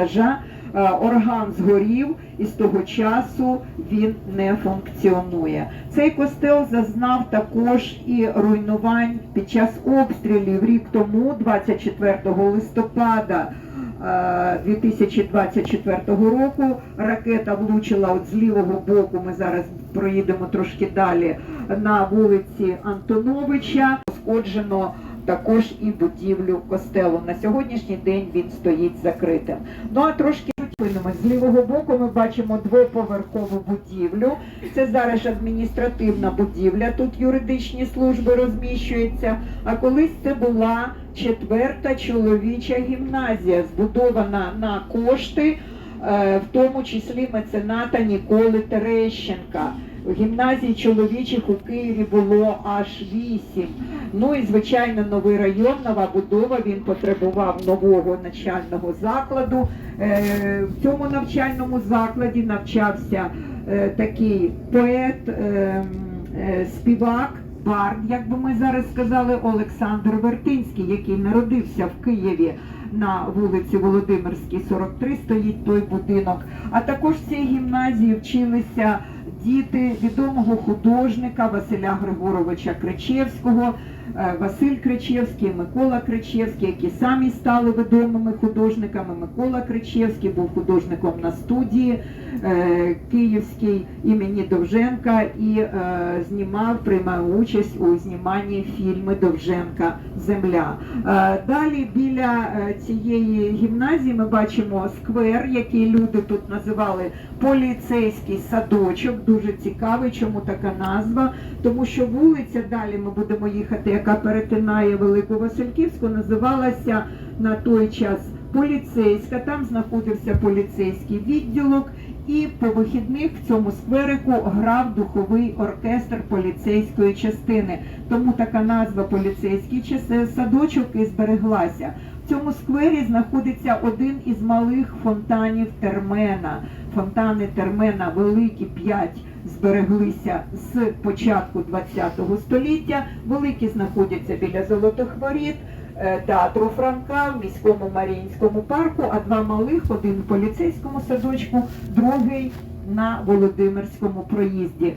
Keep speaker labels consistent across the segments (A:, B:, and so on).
A: пожежа, е, орган згорів і з того часу він не функціонує. Цей костел зазнав також і руйнувань під час обстрілів рік тому, 24 листопада. е, 2024 року ракета влучила от з лівого боку. Ми зараз проїдемо трошки далі на вулиці Антоновича. Пошкоджено також і будівлю костелу. На сьогоднішній день він стоїть закритим. Ну а трошки. З лівого боку ми бачимо двоповерхову будівлю. Це зараз адміністративна будівля. Тут юридичні служби розміщуються. А колись це була четверта чоловіча гімназія, збудована на кошти, е, в тому числі мецената Ніколи Терещенка. В гімназії чоловічих у Києві було аж вісім. Ну і звичайно, новий район, нова будова. Він потребував нового навчального закладу. Е, В цьому навчальному закладі навчався е, такий поет, е, співак. Бард, як би ми зараз сказали, Олександр Вертинський, який народився в Києві на вулиці Володимирській, 43, стоїть той будинок. А також в цій гімназії вчилися діти відомого художника Василя Григоровича Кричевського, е, Василь Кричевський, Микола Кричевський, які самі стали відомими художниками. Микола Кричевський був художником на студії е, Київській імені Довженка і е, знімав, приймав участь у зніманні фільми Довженка Земля. Далі біля цієї гімназії ми бачимо сквер, який люди тут називали поліцейський садочок. Дуже цікавий, чому така назва. Тому що вулиця далі ми будемо їхати, яка перетинає Велику Васильківську, називалася на той час поліцейська. Там знаходився поліцейський відділок. І по вихідних в цьому скверику грав духовий оркестр поліцейської частини. Тому така назва поліцейський садочок і збереглася. В цьому сквері знаходиться один із малих фонтанів Термена. Фонтани Термена великі п'ять збереглися з початку ХХ століття. Великі знаходяться біля Золотих Воріт, театру Франка в міському Маріїнському парку, а два малих, один в поліцейському садочку, другий на Володимирському проїзді.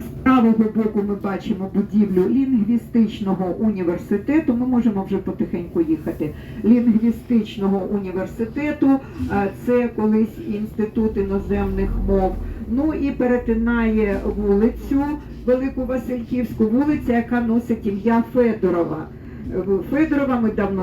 A: З правого боку ми бачимо будівлю лінгвістичного університету. Ми можемо вже потихеньку їхати. Лінгвістичного університету е, це колись інститут іноземних мов. Ну і перетинає вулицю Велику Васильківську, вулиця, яка носить ім'я Федорова. Федорова ми давно